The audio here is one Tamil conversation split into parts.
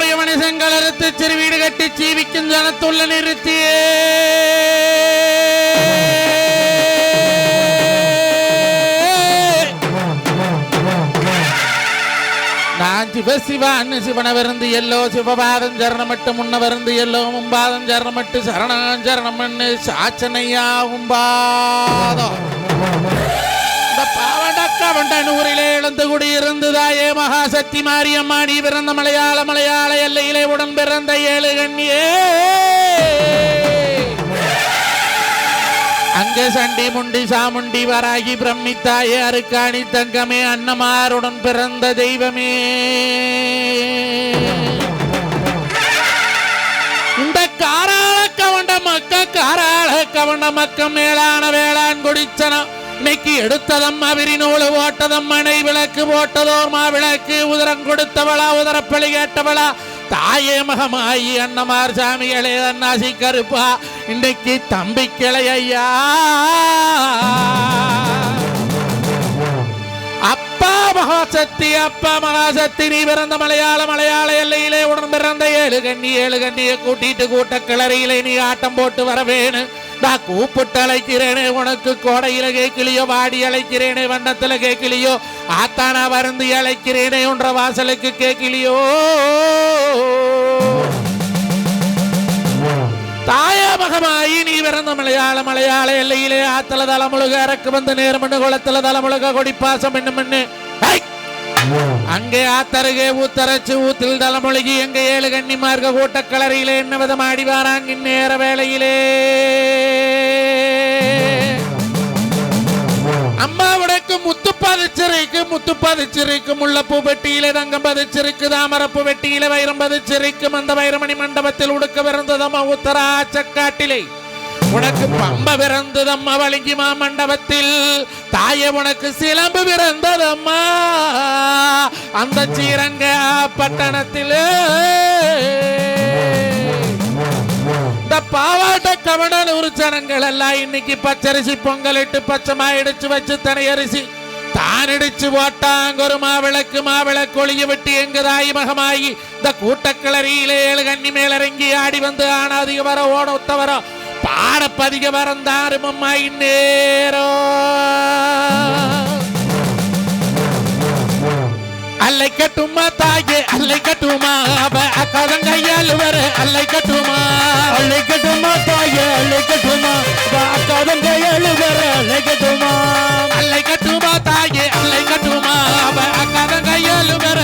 சிந்தையுடைய மனுஷங்கள் அறுத்து சிறு வீடு கட்டி ஜீவிக்கும் ஜனத்துள்ள நிறுத்தியே நான் சிவ சிவான்னு சிவன விருந்து சிவபாதம் சரணமட்டு முன்ன விருந்து மும்பாதம் சாச்சனையா உம்பாதம் இந்த வண்டன் ஊரிலே இழந்து குடியிருந்ததாயே மகாசக்தி மாரியம்மா நீ பிறந்த மலையாள மலையாள எல்லையிலே உடன் பிறந்த ஏழு கண்ணியே. அங்கே சண்டி முண்டி சாமுண்டி வராகி பிரம்மித்தாயே அருக்காணி தங்கமே அன்னமாருடன் பிறந்த தெய்வமே. இந்த காராள கவண்ட மக்க காராள கவண்ட மக்க மேலான வேளாண் குடிச்சனம் இன்னைக்கு எடுத்ததம்மா விரிநூலு ஓட்டதம் மனை விளக்கு போட்டதோர் மா விளக்கு உதரம் கொடுத்தவளா உதரப்பழி கேட்டவளா. தாயே மகமாயி அண்ணமார் சாமிகளே அண்ணாசி கருப்பா இன்னைக்கு தம்பி கிளை ஐயா. அப்பா மகாசக்தி அப்பா மகாசக்தி நீ பிறந்த மலையாள மலையாள எல்லையிலே உடன் பிறந்த ஏழு கண்ணி ஏழு கண்ணியை கூட்டிட்டு கூட்ட கிளறியிலே நீ ஆட்டம் போட்டு வரவேணு நான் கூப்பிட்டு அழைக்கிறேனே உனக்கு கோடையில கேட்கலையோ வாடி அழைக்கிறேனே வண்ணத்துல கேட்கலையோ ஆத்தானா வருந்து அழைக்கிறேனே உன்ற வாசலுக்கு கேட்கலையோ தாயாமகமாயி நீ பிறந்த மலையாள மலையாள எல்லையிலே ஆத்தல தலைமுழுக இறக்கு வந்து நேர்மண்ணு குளத்துல தலைமுழுக கொடிப்பாசம் என்ன அங்கே ஆத்தருகே ஊத்தரைச்சு ஊத்தில் தலைமொழிகி எங்க ஏழு கன்னிமார்க கூட்ட கலரியிலே என்ன விதம் ஆடி வாராங்க இந்நேர வேளையிலே. அம்மா உனக்கு முத்து பதிச்சிருக்கு முத்து பதிச்சிருக்கு முல்லப்பூ பெட்டியில தங்கம் பதிச்சிருக்கு தாமரப்பு வெட்டியில வைரம் பதிச்சிருக்கு அந்த வைரமணி மண்டபத்தில் உடுக்க பிறந்ததம்மா உத்தராச்சக்காட்டிலே உனக்கு பம்ப பிறந்ததம்மா வழங்கிமா மண்டபத்தில்? தாயே உனக்கு சிலம்பு பிறந்ததம்மா. அந்த சீரங்க பட்டணத்திலே. இந்த பாவாட்ட கவனல் உருச்சனங்கள் எல்லாம் இன்னைக்கு பச்சரிசி பொங்கல் இட்டு பச்சைமா இடிச்சு வச்சு தனி அரிசி. தான் இடிச்சு போட்டாங்க ஒரு மாவிளக்கு மாவிளக்கு ஒளிய விட்டு எங்கு தாய் மகமாயி. இந்த கூட்டக்கிளறியிலே ஏழு கண்ணி மேலிறங்கி ஆடி வந்து ஆனாதிக வர ஓட ஒத்த வர பாட பதிக வரந்தாரும் அல்லை கட்டுமா தாயே அல்லை கட்டுமா அவ அக்காதங்கையால் வர அல்லை கட்டுமா அல்லை கட்டுமா தாயே அல்லை கட்டுமா அக்காதங்கையால் வர அல்லை கட்டுமா அல்லை கட்டுமா தாயே அல்லை கட்டுமா அவ அக்காதங்கையால் வர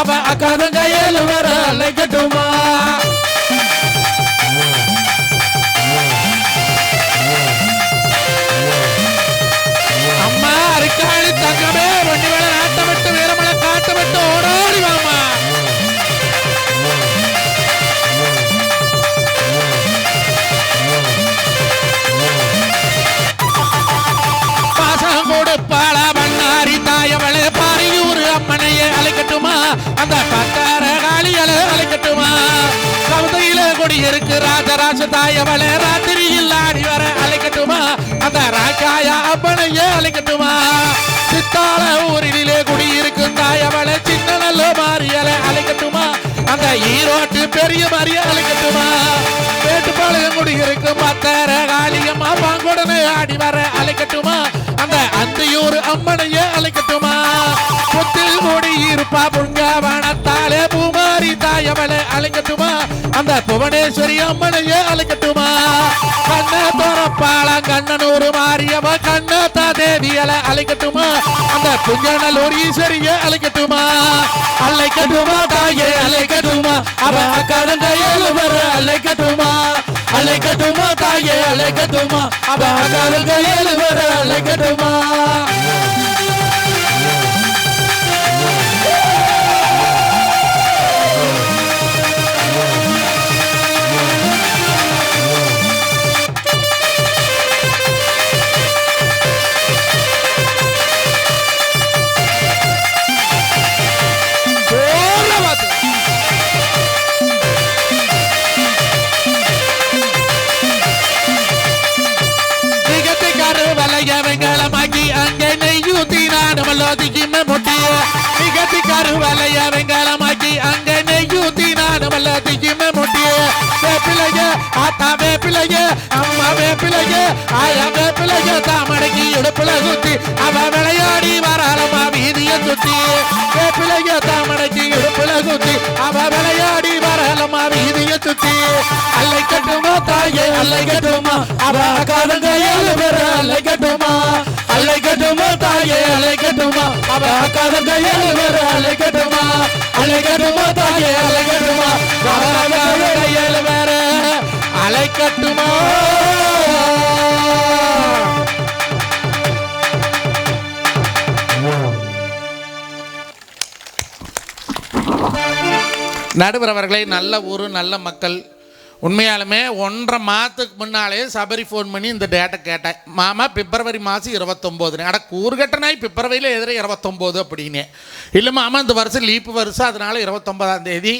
அவ அக்காதம் கையாளு வர அலைக்கட்டும் கவுதையில கொடி இருக்கு ராஜராஜ தாயவளே ராத்திரியில் ஆடி வர அழைக்கட்டுமா? அந்த ராக்காய அம்மனையே அழைக்கட்டுமா? சித்தாள ஊரிலே குடியிருக்கும் தாயவளே சின்ன நல்ல மாரியலை அழைக்கட்டுமா? அந்த ஈரோட்டு பெரிய மாரிய அழைக்கட்டுமா? வேட்டுப்பாளையம் குடியிருக்கும் பத்தர காளியம்மா பாங்குடனே ஆடி வர அழைக்கட்டுமா? அந்த அந்தியூர் அம்மனையே அழைக்கட்டுமா? புத்தில் கூடி இருப்பா புங்க வனத்தாலே எவளை அழைக்கட்டுமா? அந்த புவனேஸ்வரி அம்மனையே அழைக்கட்டுமா? கண்ண தோரப்பாள கண்ணனூர் மாரியவ கண்ணத்தா தேவியல அழைக்கட்டுமா? அந்த புஞ்சநல்லூர் ஈஸ்வரியை அழைக்கட்டுமா? அழைக்கட்டுமா தாயே அழைக்கட்டுமா? அவ அக்காதங்க ஏழுவர அழைக்கட்டுமா? அழைக்கட்டுமா தாயே அழைக்கட்டுமா? அவ அக்காதங்க ஏழுவர அழைக்கட்டுமா? திகத்திக்காரு வலைய வெங்காலமாக்கி அங்க நெய்யூத்தி வல்ல லோதிக்கின்ன முட்டிய. வேப்பிலைய ஆத்தா வேப்பிலைய அம்மா வேப்பிலைய ஆயா வேப்பிலைய தாமடக்கி இடுப்புல சுத்தி அவ விளையாடி வராளமா வீதிய சுத்தி. வேப்பிலைய தாமடக்கி இடுப்புல சுத்தி அவ விளையாடி வராளமா வீதிய சுத்தி. அல்லை கட்டுமா தாயே அல்லை கட்டுமா? அவ அக்காதங்க ஏழுவர அலை அழைக்கட்டுமா தாயே அழைக்கட்டுமா அவ அக்காதங்க ஏழுவர அழைக்கட்டுமா அழைக்கட்டுமா தாயே அலை அவ அக்காதங்க ஏழு பேர அலைக்கட்டுமா நடுவர் அவர்களே நல்ல ஊர் நல்ல மக்கள். உண்மையாலுமே ஒன்றரை மாதத்துக்கு முன்னாலே சபரி ஃபோன் பண்ணி இந்த டேட்டை கேட்டேன். மாமா பிப்ரவரி மாதம் இருபத்தொம்போதுன்னு. அட கூறுகட்டனாய் பிப்ரவரியில் எதிரே இருபத்தொம்போது அப்படின்னு. இல்லை மாமா இந்த வருஷம் லீப்பு வருஷம் அதனால இருபத்தொம்போதாம் தேதி.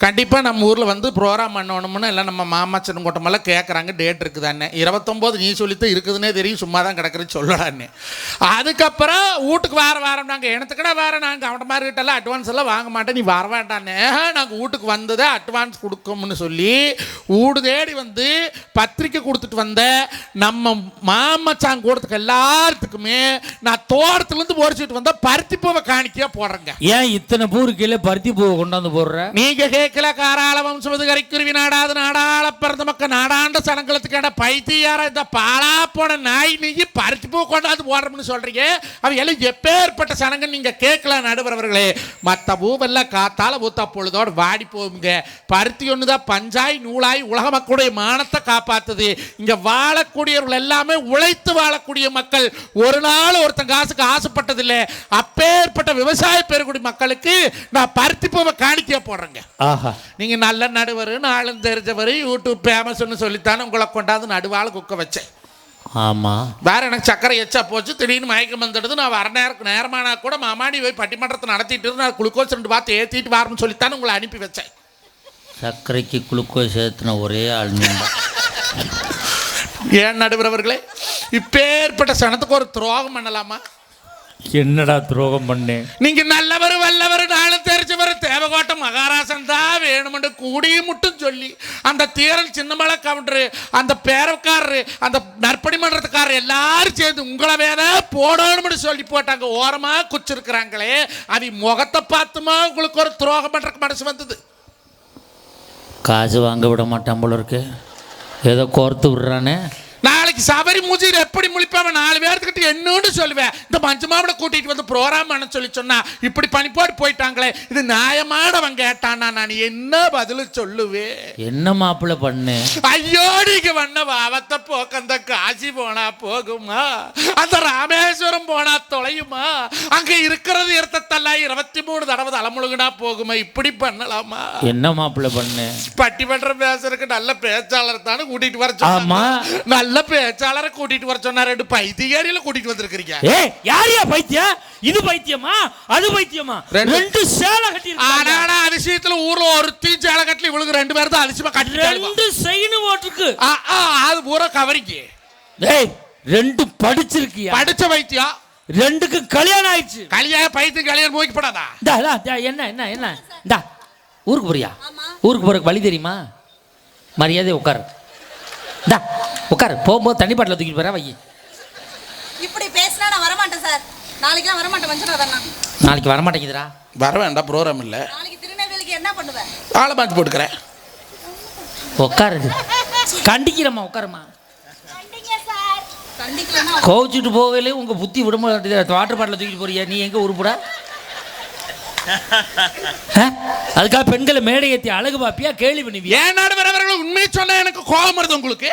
கண்டிப்பாக நம்ம ஊரில் வந்து ப்ரோக்ராம் பண்ணணும்னு எல்லாம் நம்ம மாமாச்சன் கூட்டமெல்லாம் கேட்குறாங்க டேட் இருக்குதானே இருபத்தொம்போது நீ சொல்லித்தான் இருக்குதுன்னே தெரியும் சும்மா தான் கிடக்குறது சொல்லலான்னு. அதுக்கப்புறம் வீட்டுக்கு வார வாரம் நாங்கள் எனத்துக்கடா வேறு நாங்கள் அவன் மாதிரி கிட்டலாம் அட்வான்ஸ் எல்லாம் வாங்க மாட்டேன் நீ வர வேண்டானே நாங்கள் வீட்டுக்கு வந்ததே அட்வான்ஸ் கொடுக்கோம்னு சொல்லி ஊடு தேடி வந்து பத்திரிக்கை கொடுத்துட்டு வந்த நம்ம மாமச்சான் கூடத்துக்கு எல்லாத்துக்குமே நான் தோட்டத்துலேருந்து பொறிச்சிட்டு வந்த பருத்தி பூவை காணிக்கையாக போடுறேங்க. ஏன் இத்தனை பூரு கீழே பருத்தி பூவை கொண்டாந்து போடுற? நீங்க கேட்கல காராள வம்சமது கரிக்குருவி நாடாது நாடாள பிறந்த மக்க நாடாண்ட சனங்களத்துக்கான பைத்தியார இந்த பாலா போன நாய் நீங்க பருத்தி போ கொண்டாந்து போடுறோம்னு சொல்றீங்க அவ எல்லாம் எப்பேற்பட்ட சனங்க நீங்க கேட்கல நடுவரவர்களே மற்ற பூவெல்லாம் காத்தால ஊத்த பொழுதோடு வாடி போகுங்க பருத்தி ஒண்ணுதான் பஞ்சாய் நூலாய் உலக மக்களுடைய மானத்தை காப்பாத்துது இங்க வாழக்கூடியவர்கள் எல்லாமே உழைத்து வாழக்கூடிய மக்கள் ஒரு நாள் ஒருத்தன் காசுக்கு ஆசைப்பட்டதில்லை அப்பேற்பட்ட விவசாய பெருங்குடி மக்களுக்கு நான் பருத்தி பூவை காணிக்கையா போடுறேங்க ஆஹா. நீங்க நல்ல நடுவர் நாளும் தெரிஞ்சவர் யூடியூப் ஃபேமஸ்னு சொல்லித்தானே உங்களை கொண்டாந்து நடுவாள் குக்க வச்சேன். ஆமா. வேற எனக்கு சக்கரை எச்சா போச்சு திடீர்னு மயக்கம் வந்துடுது நான் வர நேரம் நேரமானா கூட மாமாடி போய் பட்டிமன்றத்தை நடத்திட்டு இருந்து நான் குளுக்கோஸ் ரெண்டு பார்த்து ஏற்றிட்டு வரணும்னு சொல்லித்தானே உங்களை அனுப்பி வச்சேன். சர்க்கரைக்கு குளுக்கோஸ் ஏற்றின ஒரே ஆள் ஏன் நடுவர் அவர்களே? இப்பேற்பட்ட சனத்துக்கு ஒரு துரோகம் பண்ணலாமா? என்னடா துரோகம் பண்ணேன் நீங்க நல்லவர் வல்லவர் நாளும் தெரிஞ்சவர் தேவகோட்டை மகாராசன் தான் வேணுமென்று கூடிய மட்டும் சொல்லி அந்த தீரல் சின்னமலை கவுண்டரு அந்த பேரக்காரரு அந்த நற்பணி மன்றத்துக்காரர் எல்லாரும் சேர்ந்து உங்களை வேணா போடணும்னு சொல்லி போட்டாங்க ஓரமா குச்சிருக்கிறாங்களே அது முகத்தை பார்த்துமா உங்களுக்கு ஒரு துரோகம் பண்றதுக்கு மனசு வந்தது? காசு வாங்க விட மாட்டான் போல இருக்கு. ஏதோ கோர்த்து விடுறானே. நாளைக்கு சபரி மூஞ்சியில் எப்படி முழிப்பாவன் நாலு பேர்த்துக்கிட்ட என்னன்னு சொல்லுவேன். இந்த மஞ்சு மாவிட கூட்டிட்டு வந்து ப்ரோக்ராம் பண்ண சொல்லி சொன்னா இப்படி பண்ணி போட்டு போயிட்டாங்களே இது நியாயமானவன் கேட்டானா நான் என்ன பதில் சொல்லுவேன்? என்ன மாப்பிள்ளை பண்ணு? ஐயோ நீங்க வண்ண பாவத்தை போக்க காசி போனா போகுமா? அந்த ராமேஸ்வரம் போனா தொலையுமா? அங்க இருக்கிறது இருத்தத்தெல்லாம் இருபத்தி மூணு தடவை தலைமுழுகுனா போகுமா? இப்படி பண்ணலாமா? என்ன மாப்பிள்ளை பண்ணு? பட்டிமன்றம் பேசுறதுக்கு நல்ல பேச்சாளர் தானே கூட்டிட்டு வர ஆமா. நல்ல பேச்சாளரை கூட்டிட்டு வர சொன்னா ரெண்டு பைத்தியாரியில கூட்டிட்டு வந்திருக்கிறீங்க. ஏய் யாரியா பைத்தியம் இது பைத்தியமா? அது பைத்தியமா? ரெண்டு- சேலை கட்டி ஆனா அதிசயத்துல ஊர்ல ஒருத்தி சேலக்கட்டில இவளுக்கு ரெண்டு பேரும் தான் அதிசயமா கட்டி ரெண்டு செயின் போட்டிருக்கு அது பூரா கவரிக்கு. டேய் ரெண்டு படிச்சிருக்கியா? படிச்ச வைத்தியம் ரெண்டுக்கு கல்யாணம் ஆயிடுச்சு. கல்யாணம் பைத்து கல்யாணம் போய்க்கு போடாதா என்ன என்ன என்ன? இந்தா ஊருக்கு போறியா? ஊருக்கு போறதுக்கு வழி தெரியுமா? மரியாதை உட்காரு. இந்தா உட்காரு. போகும்போது தண்ணி பாட்டில் தூக்கிட்டு போறா வை இப்படி பேசினா நான் வரமாட்டேன் சார். நாளைக்கு நான் வரமாட்டேன் மஞ்சள் நான் நாளைக்கு வர மாட்டேங்குதுடா வர வேண்டாம் ப்ரோக்ராம் இல்ல. நாளைக்கு திருநெல்வேலிக்கு என்ன பண்ணுவேன் ஆளை மாற்றி போட்டுக்கிறேன். உட்காருது கண்டிக்கிறம்மா உட்காருமா கோவிச்சுட்டு போகவே உங்கள் புத்தி விட மாட்டேங்குது வாட்டர் பாட்டில் தூக்கிட்டு போறியா? நீ எங்க உருப்பட அதுக்காக பெண்களை மேடை ஏத்தி அழகு பாப்பியா கேள்வி பண்ணுவியா? ஏன் நடுவர் அவர்கள் உண்மையை சொன்னா எனக்கு கோபம் வருது உங்களுக்கு?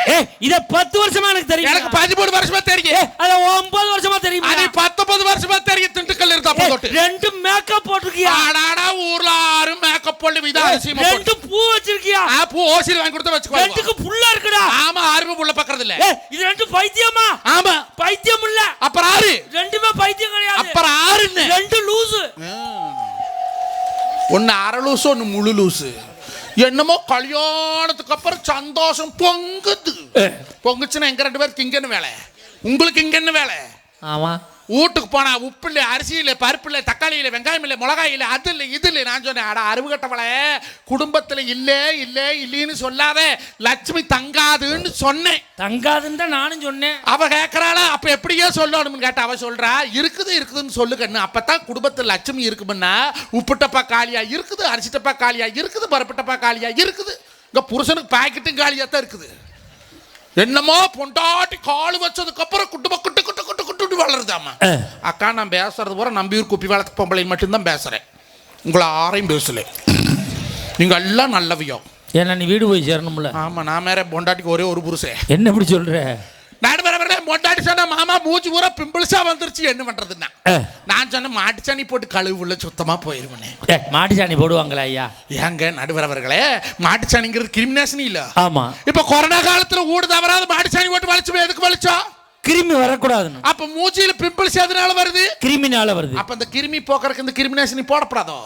இத பத்து வருஷமா எனக்கு தெரியும்? எனக்கு பதிமூணு வருஷமா தெரியும். அத ஒன்பது வருஷமா தெரியும்? அது பத்தொன்பது வருஷமா தெரியும். திண்டுக்கல் இருந்தா போட்டு ரெண்டு மேக்கப் போட்டிருக்கியா? ஆடாடா ஊர்ல ஆறு மேக்கப் பொண்ணு விதா அரிசியமா ரெண்டு பூ வச்சிருக்கியா? பூ ஓசில் வாங்கி கொடுத்து வச்சுக்கோ. ரெண்டுக்கு புள்ள இருக்குடா. ஆமா அருமை புள்ள பக்கறது இல்ல. இது ரெண்டு பைத்தியமா? ஆமா. பைத்தியம் இல்ல. அப்புறம் ஆறு. ரெண்டுமே பைத்தியம் கிடையாது. அப்புறம் ஆறுன்னு. ரெண்டு லூசு. ஒன்னு அரை லூசு ஒன்னு முழு லூசு என்னமோ கல்யாணத்துக்கு அப்புறம் சந்தோஷம் பொங்குது. பொங்குச்சுன்னா எங்க ரெண்டு பேருக்கு இங்க என்ன வேலை? உங்களுக்கு இங்க என்ன வேலை? ஆமா. வீட்டுக்கு போனா உப்பு இல்லை அரிசி இல்லை பருப்பு இல்லை தக்காளி இல்லை வெங்காயம் இல்லை மிளகாய் இல்லை அது இல்லை இது இல்லை நான் சொன்னேன் அட அறிவு கட்டவளே குடும்பத்தில் இல்லை இல்லை இல்லைன்னு சொல்லாத. லட்சுமி தங்காதுன்னு சொன்னேன். தங்காதுன்னு தான் நானும் சொன்னேன். அவ கேட்கறாளா அப்ப எப்படியே சொல்லணும்னு கேட்ட அவ சொல்றா இருக்குது இருக்குதுன்னு சொல்லு கண்ணு அப்பதான் குடும்பத்தில் லட்சுமி இருக்குமுன்னா உப்புட்டப்பா காலியா இருக்குது அரிசிட்டப்பா காலியா இருக்குது பருப்புட்டப்பா காலியா இருக்குது. இங்க புருஷனுக்கு பாக்கெட்டும் காலியா தான் இருக்குது. என்னமோ பொண்டாட்டி கால் வச்சதுக்கு அப்புறம் குட்டு குட்டு குட்டு குட்டு குட்டு வளருதாமா அக்கா நான் பேசுறது பூரா நம்பியூர் குப்பி வளர்த்து பொம்பளை மட்டும்தான் பேசுறேன். உங்களை ஆரையும் பேசல. நீங்க எல்லாம் நல்லவியோ. ஏன்னா நீ வீடு போய் சேரணும்ல. ஆமா நான் மேல பொண்டாட்டிக்கு ஒரே ஒரு புருஷன். என்ன இப்படி சொல்ற? மொட்டாடி சொன்ன மாமா மூச்சு பூரா பிம்பிள்ஸா வந்துருச்சு என்ன பண்றதுன்னா? நான் சொன்ன மாட்டுச்சாணி போட்டு கழுவு உள்ள சுத்தமா போயிருவனே. ஏ, மாட்டு சாணி போடுவாங்களா ஐயா? ஏங்க நடுவரவர்களே மாட்டுச்சாணிங்கிறது கிரிமினேஷன் இல்ல? ஆமா. இப்ப கொரோனா காலத்துல ஊடு தவறாத மாட்டுச்சாணி போட்டு வலிச்சு எதுக்கு வலிச்சோம் கிருமி வரக்கூடாதுன்னு. அப்ப மூச்சியில பிம்பிள்ஸ் எதனால வருது? கிருமினால வருது. அப்ப இந்த கிருமி போக்குறதுக்கு இந்த கிரிமினேஷன் போடப்படாதோ?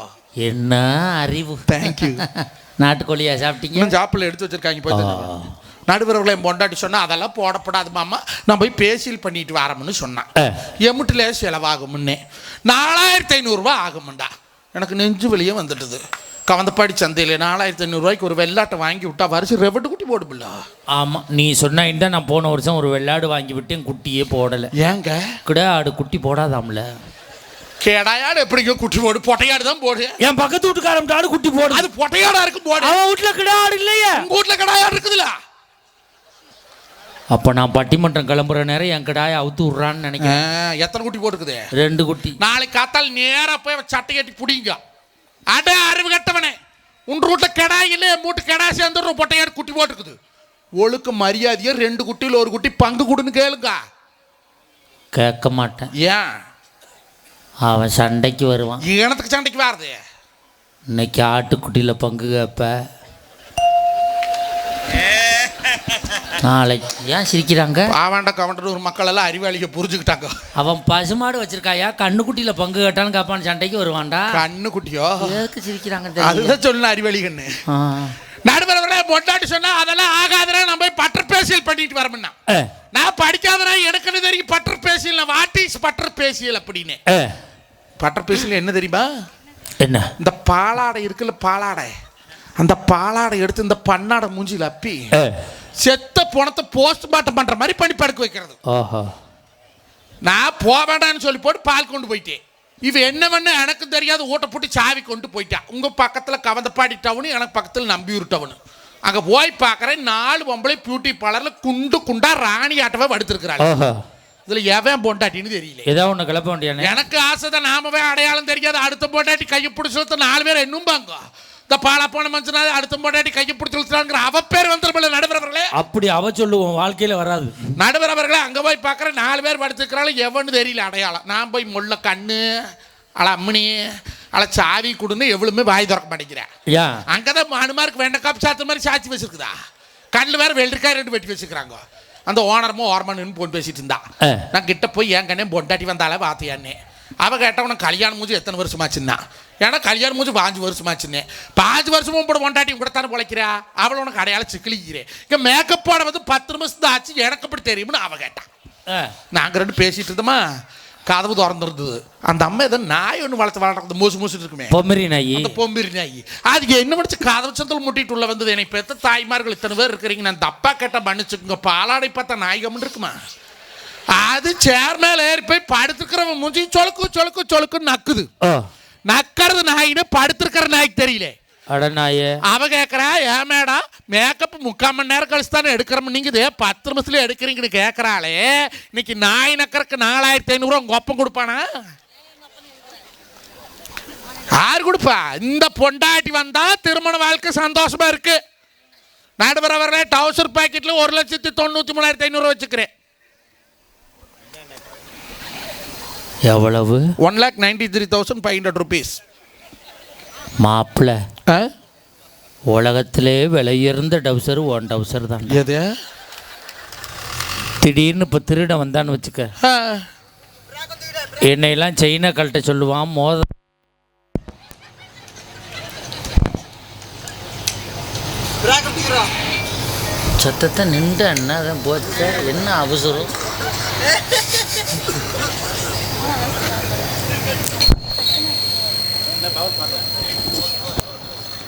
என்ன அறிவு? தேங்க்யூ நாட்டுக்கோழியா சாப்பிட்டீங்க? ஜாப்பில் எடுத்து வச்சிருக்காங்க போய் நடுவரவர்களை என் பொண்டாட்டி சொன்னா அதெல்லாம் போடப்படாது மாமா. நான் போய் பேசியல் பண்ணிட்டு வரமுன்னு சொன்னான். எமுட்டில் செலவாகும்னே. நாலாயிரத்தி ஐநூறுரூவா ஆகும்டா. எனக்கு நெஞ்சு வெளியே வந்துட்டுது. கவந்தப்பாடி சந்தையில் நாலாயிரத்தி ஐநூறுரூவாய்க்கு ஒரு வெள்ளாட்டை வாங்கி விட்டா வருஷம் ரெவட்டு குட்டி போடுமில்ல? ஆமா. நீ சொன்னா நான் போன வருஷம் ஒரு வெள்ளாடு வாங்கி விட்டு என் குட்டியே போடல. ஏங்க? கூட ஆடு குட்டி போடாதாம்ல? கேடாயாடு எப்படிங்க குட்டி போடு? பொட்டையாடு தான் போடு. என் பக்கத்து வீட்டுக்காரன் ஆடு குட்டி போடு. அது பொட்டையாடா இருக்கும் போடு. அவன் வீட்டுல கிடா ஆடு இல்லையே. உங்க வீட்டில் கடாயாடு இருக்குதுல்ல அப்ப நான் பட்டிமன்றம் கிளம்புற நேரம் என் கிடாய அவுத்து விடுறான்னு நினைக்கிறேன். எத்தனை குட்டி போட்டுக்குது? ரெண்டு குட்டி. நாளைக்கு காத்தால் நேரா போய் சட்டை கட்டி புடிங்க. அட அறிவு கட்டவனே. உன் வீட்டில் கெடா இல்லை மூட்டு கெடா சேர்ந்து பொட்டையாடு குட்டி போட்டுக்குது. ஒழுக்கு மரியாதையா ரெண்டு குட்டியில் ஒரு குட்டி பங்கு கொடுன்னு கேளுங்க. கேட்க மாட்டேன். ஏன்? அவன் சண்டைக்கு வருவான். ஈனத்துக்கு சண்டைக்கு வாருது இன்னைக்கு ஆட்டுக்குட்டியில பங்கு கேட்ப. நாளைக்கு ஏன் சிரிக்கிறாங்க? பாவாண்ட கவண்டர் ஒரு மக்கள் எல்லாம் அறிவாளிக புரிஞ்சுக்கிட்டாங்க. அவன் பசுமாடு வச்சிருக்காயா? கண்ணுக்குட்டியில பங்கு கேட்டான்னு கேப்பான் சண்டைக்கு வருவான்டா. கண்ணு குட்டியோ எதுக்கு சிரிக்கிறாங்க. அதுதான் சொல்ல அறிவாளிகன்னு. ஆ. நடுவரவர்களே பொண்டாட்டி சொன்னா அதெல்லாம் ஆகாதுன்னா நம்ம போய் பட்டர் பேசியல் பண்ணிட்டு வரமுன்னா. நான் படிக்காதனா எனக்குன்னு தெரியும் butter facial what is butter facial அப்படின்னு. பட்டர் பேசியல் என்ன தெரியுமா? என்ன? இந்த பாலாடை இருக்குல்ல பாலாடை. அந்த பாலாடை எடுத்து இந்த பண்ணாடை மூஞ்சில அப்பி செத்த பணத்தை போஸ்ட்மார்ட்டம் பண்ற மாதிரி பண்ணி படுக்க வைக்கிறது. ஓஹோ நான் போக வேண்டாம்னு சொல்லி போட்டு பால் கொண்டு போயிட்டேன். இவ என்ன பண்ண எனக்கு தெரியாத ஊட்ட போட்டு சாவி கொண்டு போயிட்டான் உங்க பக்கத்துல கவந்தப்பாடி டவுனு எனக்கு பக்கத்துல நம்பியூர் டவுனு அங்க போய் பார்க்கறேன் நாலு பொம்பளை பியூட்டி பார்லர்ல குண்டு குண்டா ராணி ஆட்டவே படுத்திருக்கிறாங்க இதுல எவன் பொண்டாட்டின்னு தெரியல. ஏதாவது ஒன்று கிளப்ப வேண்டியானே எனக்கு ஆசை தான் நாமவே அடையாளம் தெரியாது அடுத்த பொண்டாட்டி கையை பிடிச்சி நாலு பேர் என்னும் பாங்க. இந்த பாலா போன மனுஷனாவது அடுத்த பொண்டாட்டி கையை பிடிச்சி அவ அப்படி அவ சொல்லு உன் வாழ்க்கையில வராது. நடுவரவர்களே அங்க போய் பார்க்குற நாலு பேர் படுத்துக்கிறாலும் எவன்னு தெரியல அடையாளம். நான் போய் முள்ள கண்ணு அல அம்மணி அல சாவி கொடுன்னு எவ்வளவுமே வாய் திறக்க மாட்டேங்கிறேன். அங்கதான் அனுமாருக்கு வேண்ட காப்பு சாத்து மாதிரி சாச்சி வச்சிருக்குதா? கண்ணில் வேற வெள்ளரிக்காய் ரெண்டு வெட்டி வச்சுக்கிறாங்க அந்த ஓனரமும் ஓரமன்னு போன் பேசிட்டு இருந்தா. நான் கிட்ட போய் என் கண்ணே பொண்டாட்டி வந்தாலே வாத்தியானே அவ கேட்டவன கல்யாணம் மூஞ்சி எத்தனை வருஷமாச்சுன்னா ஏன்னா கல்யாணம் மூஞ்சி பாஞ்சு வருஷமாச்சுன்னே பாஞ்சு வருஷமும் கூட பொண்டாட்டி கூட தானே பிழைக்கிறா அவளை உனக்கு அடையாளம் சிக்கலிக்கிறேன் இங்கே மேக்கப் போட வந்து பத்து நிமிஷம் தான் ஆச்சு எனக்கு எப்படி தெரியும்னு அவ கேட்டான் நாங்கள் ரெண்டு பேசிட்டு இருந்தோமா கதவு திறந்துருந்தது அந்த அம்மா ஏதோ நாய் ஒன்று வளர்த்து வளர்க்குறது மூசு மூசு இருக்குமே பொம்மரி நாயி அந்த பொம்பிரி நாய் அதுக்கு என்ன படிச்சு கதவு சந்தல் முட்டிட்டு உள்ள வந்தது என்னை பெத்த தாய்மார்கள் இத்தனை பேர் இருக்கிறீங்க நான் தப்பா கேட்ட மன்னிச்சுக்குங்க பாலாடை பார்த்தா நாயகம் இருக்குமா அது சேர் மேல ஏறி போய் படுத்துக்கிறவன் மூஞ்சி சொலுக்கு சொலுக்கு சொலுக்குன்னு நக்குது. நக்கிறது நாயின்னு படுத்திருக்கிற நாய்க்கு தெரியல. அடநாயே அவ கேட்குறா ஏன் மேடம் மேக்கப் முக்கால் மணி நேரம் கழிச்சு தானே எடுக்கிறோம் நீங்கள் இதே பத்து நிமிஷத்துல எடுக்கிறீங்கன்னு கேட்குறாளே இன்னைக்கு நாய் நக்கறக்கு நாலாயிரத்தி ஐநூறுரூவா உங்கள் ஒப்பம் கொடுப்பானா? யார் கொடுப்பா? இந்த பொண்டாட்டி வந்தா திருமண வாழ்க்கை சந்தோஷமா இருக்கு. நடுவர வரல டவுசர் பாக்கெட்ல ஒரு லட்சத்தி தொண்ணூத்தி மூணாயிரத்தி ஐநூறு வச்சுக்கிறேன். எவ்வளவு? One lakh ninety three thousand five hundred rupees மாப்பிள்ள உலகத்திலே விலையுயர்ந்த டவுசர் ஒன் டவுசர் தான் எது? திடீர்னு இப்போ திருட வந்தான்னு வச்சுக்க. என்னையெல்லாம் செயினை கழட்ட சொல்லுவான் மோத சத்தத்தை நின்று என்ன போச்ச. என்ன அவசரம்?